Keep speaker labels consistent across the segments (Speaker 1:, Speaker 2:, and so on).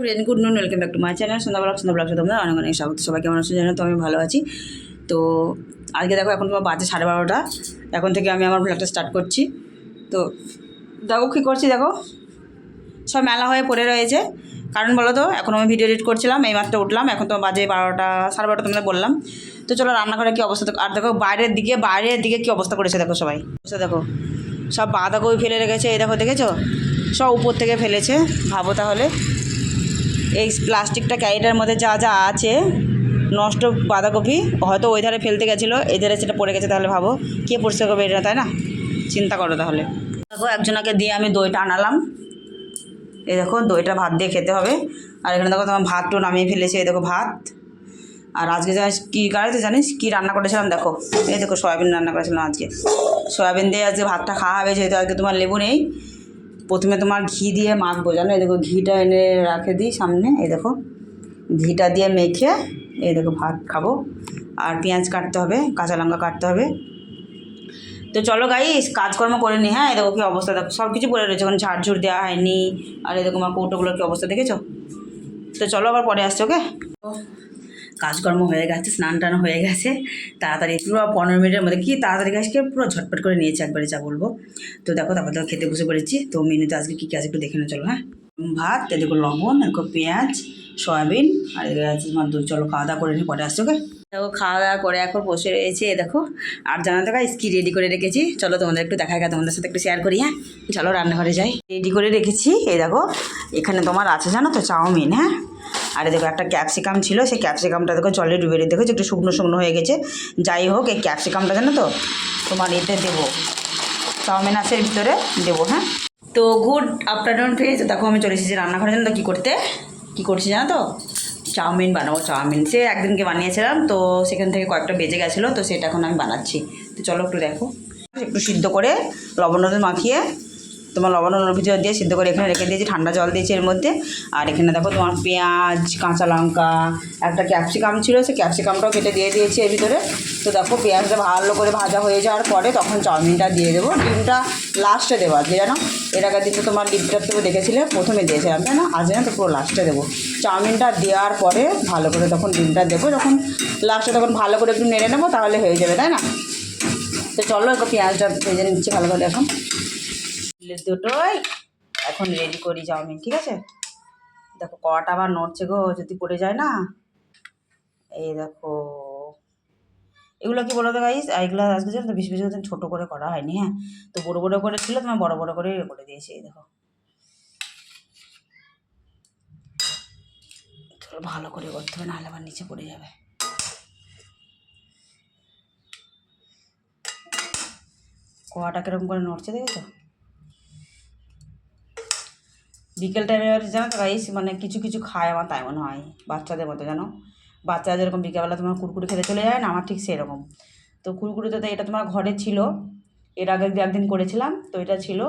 Speaker 1: Friend good noon welcome back to my channel Sandhya blog Sandhya blog তোমাদের অনেক অনেক স্বাগত। সবাই কেমন আছো জানো? তো আমি ভালো আছি। তো আজকে দেখো, এখন তোমার বাজে সাড়ে বারোটা। এখন থেকে আমি আমার ব্লগটা স্টার্ট করছি। তো দেখো, কী করছি দেখো? সব মেলা হয়ে পড়ে রয়েছে। কারণ বলো তো, এখন আমি ভিডিও এডিট করছিলাম, এই মাত্র উঠলাম। এখন তো বাজে বারোটা, সাড়ে বারোটা তোমাদের বললাম। তো চলো, রান্নাঘরে কী অবস্থা আর দেখো, বাইরের দিকে বাইরের দিকে কী অবস্থা করেছে দেখো সবাই। দেখো, সব বাঁধাকপি ফেলে রেখেছে, এই দেখো, দেখেছ? সব উপর থেকে ফেলেছে। ভাবো তাহলে। এই প্লাস্টিকটা ক্যারিটার মধ্যে যা যা আছে, নষ্ট বাঁধাকপি, হয়তো ওই ধারে ফেলতে গেছিল, এই ধারে সেটা পড়ে গেছে তাহলে ভাবো, কে পরিষ্কার করবে এটা, তাই না? চিন্তা করো তাহলে। দেখো, একজনাকে দিয়ে আমি দইটা আনালাম। এই দেখো, দইটা ভাত দিয়ে খেতে হবে। আর এখানে দেখো তোমার ভাতটা নামিয়ে ফেলেছে, এই দেখো ভাত। আর আজকে যা কী কারণে জানিস? কী রান্না করেছিলাম দেখো। এই দেখো, সয়াবিন রান্না করেছিলাম আজকে। সয়াবিন দিয়ে আজকে ভাতটা খাওয়া হবে, যেহেতু আজকে তোমার লেবু নেই। প্রথমে তোমার ঘি দিয়ে মাখবো, জানো? এই দেখো ঘিটা এনে রাখে দিই সামনে, এই দেখো। ঘিটা দিয়ে মেখে, এই দেখো ভাত খাব। আর পেঁয়াজ কাটতে হবে, কাঁচা লঙ্কা কাটতে হবে। তো চলো গাইস কাজকর্ম করে নি হ্যাঁ? দেখো কী অবস্থা, দেখো সব কিছু পড়ে রয়েছে এখন ঝাড়ঝুড় দেওয়া হয়নি। আর দেখো আমার কৌটোগুলোর কী অবস্থা, দেখেছ? তো চলো আবার পরে আসছো ওকে কাজকর্ম হয়ে গেছে স্নান টান হয়ে গেছে। তাড়াতাড়ি পুরো পনেরো মিনিটের মধ্যে কি তাড়াতাড়ি গাছকে পুরো ঝটপট করে নিয়েছে একবারে যা বলব। তো দেখো তারপর তো খেতে বসে পড়েছি, তো মেনুতে আজকে কী কী আছে একটু দেখে না চলো হ্যাঁ? ভাত এ দেখো লবণ এরকম পেঁয়াজ, সয়াবিন, আর এদিকে আছে তোমার দুধ চলো খাওয়া দাওয়া করে নিই, পরে আসছো দেখো, খাওয়া দাওয়া করে এখন বসে রয়েছে দেখো, আর জানা দেখা স্কি রেডি করে রেখেছি, চলো তোমাদের একটু দেখা গেছে তোমাদের সাথে একটু শেয়ার করি হ্যাঁ? চলো রান্নাঘরে যাই। রেডি করে রেখেছি এই দেখো, এখানে তোমার আছে জানো তো, চাউমিন হ্যাঁ? আর দেখো, একটা ক্যাপসিকাম ছিল, সেই ক্যাপসিকামটা দেখো, জলে ডুবে রেখে দেখো একটু শুকনো শুকনো হয়ে গেছে। যাই হোক, এই ক্যাপসিকামটা জানো তো, তোমার এতে দেবো, চাউমিন আছে ভিতরে, দেবো হ্যাঁ? তো গুড আফটারনুন ফ্রেন্ডস দেখো আমি চলে এসেছি রান্নাঘরে, জানো তো কী করতে? কী করছি জানো তো? চাউমিন বানাবো, চাউমিন। সে একদিনকে বানিয়েছিলাম, তো সেখান থেকে কয়েকটা বেজে গেছিল, তো সেটা এখন আমি বানাচ্ছি। তো চলো একটু দেখো। একটু সিদ্ধ করে লবণ মাখিয়ে তোমার লবণ হলুদ দিয়ে সিদ্ধ করে এখানে রেখে দিয়েছি, ঠান্ডা জল দিয়েছি এর মধ্যে। আর এখানে দেখো তোমার পেঁয়াজ, কাঁচা লঙ্কা, একটা ক্যাপসিকাম ছিল, সেই ক্যাপসিকামটাও কেটে দিয়ে দিয়েছি এর ভিতরে। তো দেখো পেঁয়াজটা ভালো করে ভাজা হয়ে যাওয়ার পরে তখন চাউমিনটা দিয়ে দেবো। ডিমটা লাস্টে দেবো আজকে, জানো? এর আগের দিন তো তোমার ডিমটা তুমি দেখেছিলে? প্রথমে দিয়েছিলাম, তাই না? আজ জানো তো পুরো লাস্টে দেবো। চাউমিনটা দেওয়ার পরে ভালো করে তখন ডিমটা দেবো। যখন লাস্টে তখন ভালো করে একটু নেড়ে নেব, তাহলে হয়ে যাবে, তাই না? তো চলো একটু পেঁয়াজটা ভেজে নিচ্ছি ভালো করে এখন। দুটোই। এখন রেডি করি চাউমিন, ঠিক আছে? দেখো কড়াটা আবার নড়ছে গো, যদি পড়ে যায় না। এই দেখো, এগুলো কি বলো তো গাইস এগুলো আজকে জানো তো বেশি বেশি ছোটো করে করা হয়নি হ্যাঁ? তো বড়ো বড়ো করে ছিল, তোমার বড়ো বড়ো করে করে দিয়েছি, এই দেখো। ভালো করে করতে হবে, নাহলে আবার নিচে পড়ে যাবে। কোয়াটা কীরকম করে নড়ছে দেখেছ? বিকেল টাইমে এবার জানো তো গাইস মানে কিছু কিছু খায় আমার, তাই মনে হয়, বাচ্চাদের মতো জানো? বাচ্চারা যেরকম বিকেলবেলা তোমার কুরকুরি খেতে চলে যায় না, আমার ঠিক সেরকম। তো কুরকুরি তো এটা তোমার ঘরে ছিল, এর আগে একদিন করেছিলাম, তো এটা ছিল,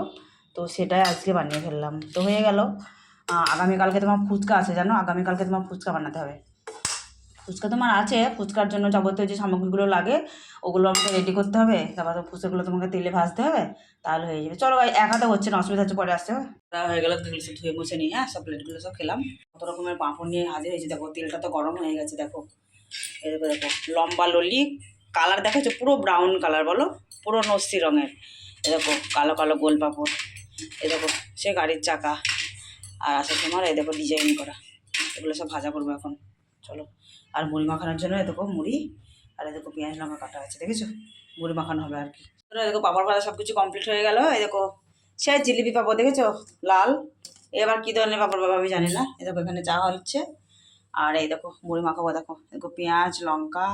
Speaker 1: তো সেটাই আজকে বানিয়ে ফেললাম। তো হয়ে গেল আগামীকালকে তোমার ফুচকা আছে জানো? আগামীকালকে তোমার ফুচকা বানাতে হবে। ফুচকা তোমার আছে, ফুচকার জন্য যাবতীয় যে সামগ্রীগুলো লাগে, ওগুলো আমাকে রেডি করতে হবে। তারপর তো ফুচকাগুলো তোমাকে তেলে ভাজতে হবে, তাহলে হয়ে যাবে। চলো ভাই, এক হাতে হচ্ছে না, অসুবিধা হচ্ছে, পরে আসতে হবে তা হয়ে গেল, তেল সব ধুয়ে মুছে নিয়ে হ্যাঁ সব প্লেটগুলো সব খেলাম। কত রকমের পাঁপড় নিয়ে হাজির হয়েছে, দেখো, তেলটা তো গরম হয়ে গেছে, দেখো। এই দেখো লম্বা ললি, কালার দেখেছ? পুরো ব্রাউন কালার, বলো? পুরো নস্যি রঙের। এ দেখো, কালো কালো গোল পাঁপড়। এ দেখো, সে গাড়ির চাকা। আর আছে তোমার এই দেখো ডিজাইন করা। এগুলো সব ভাজা করব এখন। চলো। আর মুড়ি মাখানোর জন্য এ মুড়ি আর এ পেঁয়াজ, লঙ্কা কাটা আছে, দেখেছ? মুড়ি মাখানো হবে আর কি। এই পাপড় ভাজা সব কিছু কমপ্লিট হয়ে গেল এই দেখো সে জিলিপি পাপড়, দেখেছ? লাল। এবার কী ধরনের পাপড় বাবা আমি জানি না। দেখো এখানে চা হচ্ছে। আর এই দেখো, মুড়ি মাখাবো, দেখো। দেখো পেঁয়াজ, লঙ্কা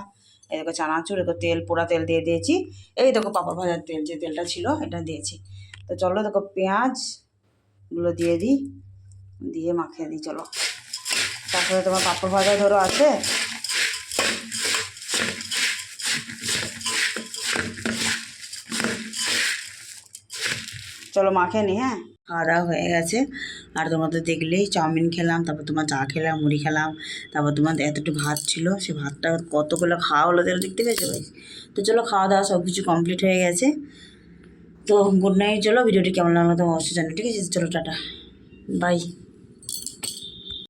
Speaker 1: এই দেখো চানাচুর দেখো তেল, পোড়া তেল দিয়ে দিয়েছি। এই দেখো পাপড় ভাজার তেল, যে তেলটা ছিল এটা দিয়েছি। তো চলো দেখো পেঁয়াজগুলো দিয়ে দিই, দিয়ে মাখিয়ে দিই, চলো। তারপরে তোমার পাপড় ভাজা ধরো আছে। চলো মাখে নি হ্যাঁ? খাওয়া দাওয়া হয়ে গেছে। আর তোমরা তো দেখলেই চাউমিন খেলাম, তারপর তোমার চা খেলাম, মুড়ি খেলাম, তারপর তোমার এতটু ভাত ছিল, সে ভাতটা কতগুলো খাওয়া হলো তাহলে দেখতে পেয়েছ ভাই তো চলো খাওয়া দাওয়া সব কিছু কমপ্লিট হয়ে গেছে। তো গুড নাইট চলো, ভিডিওটি কেমন লাগল তোমার অবশ্যই জানো ঠিক আছে? চলো, টাটা। বাই